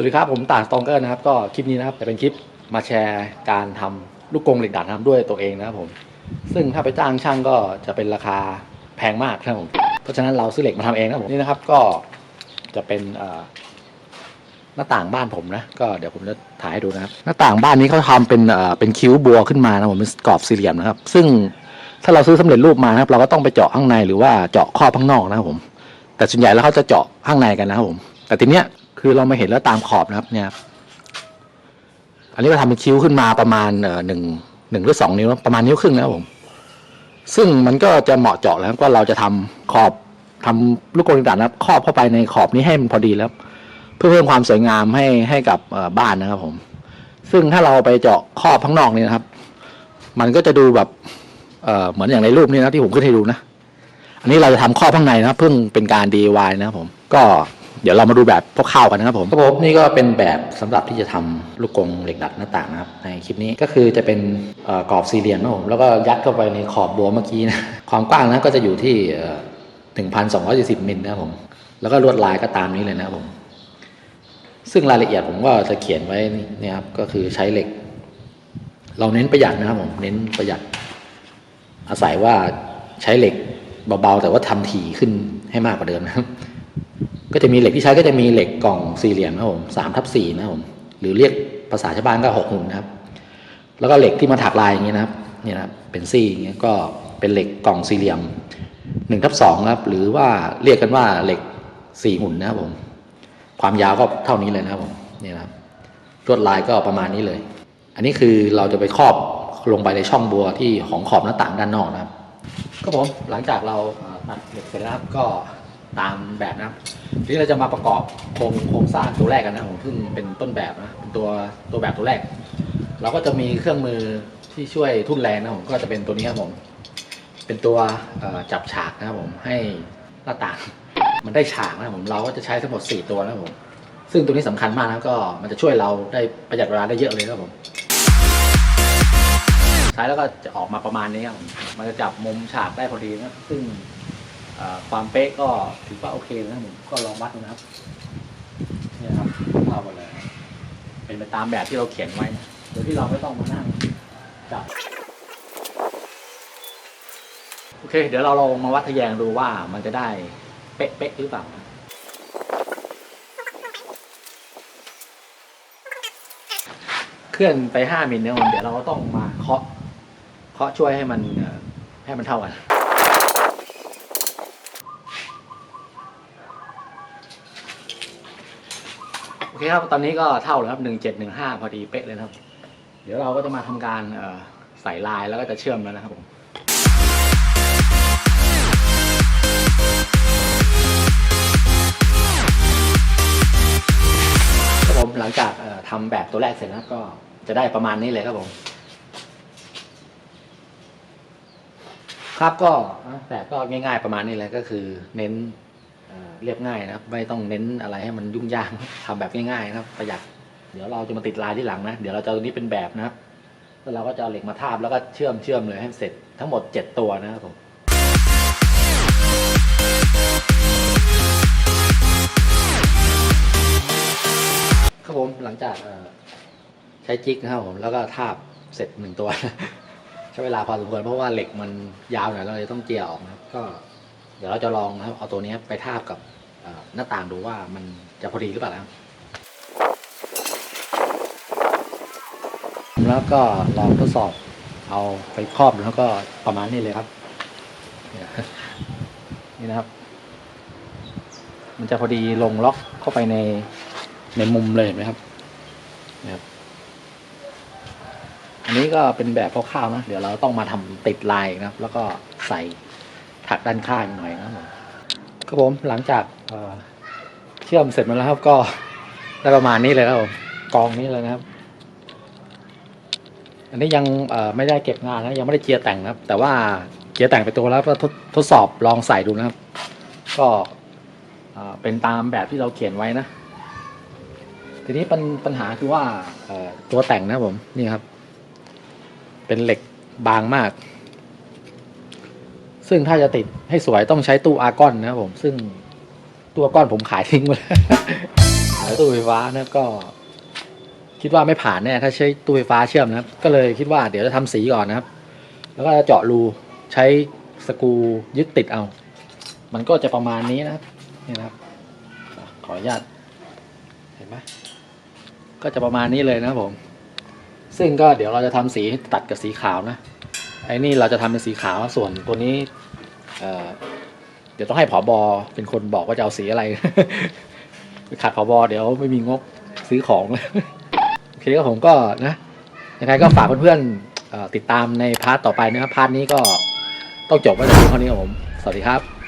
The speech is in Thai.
วัสดีครับ ผมต่างสตองเกอร์นะครับ ก็คลิปนี้นะครับ จะเป็นคลิปมาแชร์การทำลูกกรงเหล็กดัดนะครับด้วยตัวเองนะครับผม ซึ่งถ้าไปจ้างช่างก็จะเป็นราคาแพงมากนะครับผม เพราะฉะนั้นเราซื้อเหล็กมาทำเองนะผมนี่นะครับก็จะเป็นหน้าต่างบ้านผมนะ ก็เดี๋ยวผมจะถ่ายให้ดูนะครับ หน้าต่างบ้านนี้เขาทำเป็นเอ่อเป็นคิ้วบัวขึ้นมานะผมเป็นกรอบสี่เหลี่ยมนะครับ ซึ่งถ้าเราซื้อสำเร็จรูปมานะครับ เราก็ต้องไปเจาะข้างในหรือว่าเจาะครอบข้างนอกนะครับผม แต่ส่วนใหญ่แล้วเขาจะเจาะข้างในกันนะครับผม แต่ทีเนี้ย คือเรามาเห็นแล้วตามขอบนะครับ เนี่ยครับอันนี้ก็ทำเป็นคิ้วขึ้นมาประมาณเอ่อหนึ่งหนึ่งหรือสองนิ้วประมาณนิ้วครึ่งนะครับผม ซึ่งมันก็จะเหมาะเจาะแล้วก็เราจะทำขอบทำลูกกรงต่างๆนะครับครอบเข้าไปในขอบนี้ให้มันพอดีแล้ว เพื่อเพิ่มความสวยงามให้ให้กับบ้านนะครับ ผม ซึ่งถ้าเราไปเจาะครอบข้างนอกนี่นะครับ มันก็จะดูแบบเอ่อเหมือนอย่างในรูปนี้นะที่ผมขึ้นให้ดูนะ อันนี้เราจะทำครอบข้างในนะเพิ่งเป็นการ DIY นะครับผม ก็ เดี๋ยวเรามาดูแบบพวกข้าวกันนะครับผมครับผมนี่ก็เป็นแบบสำหรับที่จะทำลูกกงเหล็กดัดหน้าต่างนะครับในคลิปนี้ก็คือจะเป็นกรอบสี่เหลี่ยมนะครับผมแล้วก็ยัดเข้าไปในขอบบัวเมื่อกี้นะความกว้างนะก็จะอยู่ที่หนึ่งพันสองร้อยสิบมิลนะครับผมแล้วก็ลวดลายก็ตามนี้เลยนะครับผม ซึ่งรายละเอียดผมก็จะเขียนไว้นี่นะครับก็คือใช้เหล็ก เราเน้นประหยัดนะครับผมเน้นประหยัด อาศัยว่าใช้เหล็กเบาๆ แต่ว่าทำถี่ขึ้นให้มากกว่าเดิมนะครับ ก็จะมีเหล็กที่ใช้ก็จะมีเหล็กกล่องสี่เหลี่ยมนะครับผมสามทับสี่นะครับผมหรือเรียกภาษาชาวบ้านก็หกหุ่นนะครับ แล้วก็เหล็กที่มาถักลายอย่างนี้นะครับเนี่ยนะครับเป็นซี่อย่างเงี้ยก็เป็นเหล็กกล่องสี่เหลี่ยมหนึ่งทับสองครับหรือว่าเรียกกันว่าเหล็กสี่หุ่นนะครับผมความยาวก็เท่านี้เลยนะครับผมนี่นะครับลวดลายก็ประมาณนี้เลย อันนี้คือเราจะไปครอบลงไปในช่องบัวที่ของขอบหน้าต่างด้านนอกนะครับ ก็ผมหลังจากเราตัดเหล็กเสร็จแล้วครับก็ ตามแบบนะทีนี้เราจะมาประกอบโครงโครงสร้างตัวแรกกันนะผมซึ่งเป็นต้นแบบนะเป็นตัวตัวแบบตัวแรก เราก็จะมีเครื่องมือที่ช่วยทุ่นแรงนะผมก็จะเป็นตัวนี้ครับผมเป็นตัวจับฉากนะครับผมให้หน้าต่างมันได้ฉากนะผมเราก็จะใช้ทั้งหมด 4 ตัวนะผมซึ่งตัวนี้สำคัญมากนะก็มันจะช่วยเราได้ประหยัดเวลาได้เยอะเลยครับผมใช้แล้วก็จะออกมาประมาณนี้ครับมันจะจับมุมฉากได้พอดีนะซึ่ง ความเป๊ะก็ถือว่าโอเคนะผมก็ลองวัดดูนะครับเนี่ยครับเท่ากันเลยเป็นไปตามแบบที่เราเขียนไว้นะโดยที่เราไม่ต้องมานั่งจับโอเค เดี๋ยวเราลองมาวัดทะแยงดูว่ามันจะได้เป๊ะๆหรือเปล่าเคลื่อนไปห้ามิลเนี่ยเดี๋ยวเราก็ต้องมาเคาะเคาะช่วยให้มันให้มันเท่ากัน เคครับ ตอนนี้ก็เท่าแล้วครับหนึ่งเจ็ดหนึ่งห้าพอดีเป๊ะเลยครับ เดี๋ยวเราก็จะมาทำการเออใส่ลายแล้วก็จะเชื่อมแล้วนะครับผมครับผมหลังจากเออทำแบบตัวแรกเสร็จนะก็จะได้ประมาณนี้เลยครับผม ครับก็แบบก็ง่ายๆประมาณนี้เลยก็คือเน้น เรียบง่ายนะครับ ไม่ต้องเน้นอะไรให้มันยุ่งยากทำแบบง่ายๆนะครับ ประหยัด เดี๋ยวเราจะมาติดลายที่หลังนะ เดี๋ยวเราจะเอาตัวนี้เป็นแบบนะครับ แล้วเราก็จะเอาเหล็กมาทาบแล้วก็เชื่อมเชื่อมเลยให้เสร็จทั้งหมดเจ็ดตัวนะครับผมครับผมหลังจากใช้จิกนะครับผมแล้วก็ทาบเสร็จหนึ่งตัว ใช้เวลาพอสมควรเพราะว่าเหล็กมันยาวหน่อยเราเลยต้องเจียออกนะครับก็ เดี๋ยวเราจะลองนะครับเอาตัวนี้ไปทาบกับหน้าต่างดูว่ามันจะพอดีหรือเปล่าครับแล้วก็ลองทดสอบเอาไปครอบแล้วก็ประมาณนี้เลยครับ นี่นี่นะครับ มันจะพอดีลงล็อกเข้าไปในในมุมเลยเห็นไหมครับนะครับ อันนี้ก็เป็นแบบคร่าวๆนะ เดี๋ยวเราต้องมาทำติดลายนะครับ แล้วก็ใส่ ถักด้านข้างหน่อยนะครับผมครับผมหลังจากเชื่อมเสร็จมาแล้วครับก็ได้ประมาณนี้เลยครับผมกองนี้เลยนะครับ อันนี้ยังไม่ได้เก็บงานนะยังไม่ได้เจียแต่งนะครับ แต่ว่าเจียแต่งไปตัวแล้วก็ทดสอบลองใส่ดูนะครับ ก็เป็นตามแบบที่เราเขียนไว้นะ ทีนี้ปัญปญหาคือว่าตัวแต่งนะผมนี่ครับ เป็นเหล็กบางมาก ซึ่งถ้าจะติดให้สวยต้องใช้ตู้อาร์กอนนะครับผม ซึ่งตู้อาร์กอนผมขายทิ้งไปแล้วายตู้ไฟฟ้านะก็ คิดว่าไม่ผ่านแน่ถ้าใช้ตู้ไฟฟ้าเชื่อมนะครับ ก็เลยคิดว่าเดี๋ยวจะทำสีก่อนนะครับ แล้วก็จะเจาะรูใช้สกูยึดติดเอา มันก็จะประมาณนี้นะครับนี่นะครับ ขออนุญาตเห็นไหมก็จะประมาณนี้เลยนะครับผม ซึ่งก็เดี๋ยวเราจะทำสีตัดกับสีขาวนะไอ้นี่เราจะทำเป็นสีขาวส่วนตัวนี้ เดี๋ยวต้องให้ผอบอเป็นคนบอกว่าจะเอาสีอะไร ขาดผอบอเดี๋ยวไม่มีงบซื้อของโอเคก็ผมก็นะยังไงก็ฝากเพื่อนๆติดตามในพาร์ทต่อไปนะครับพาร์ทนี้ก็ต้องจบไว้แต่เพียงเท่านี้ครับผม สวัสดีครับ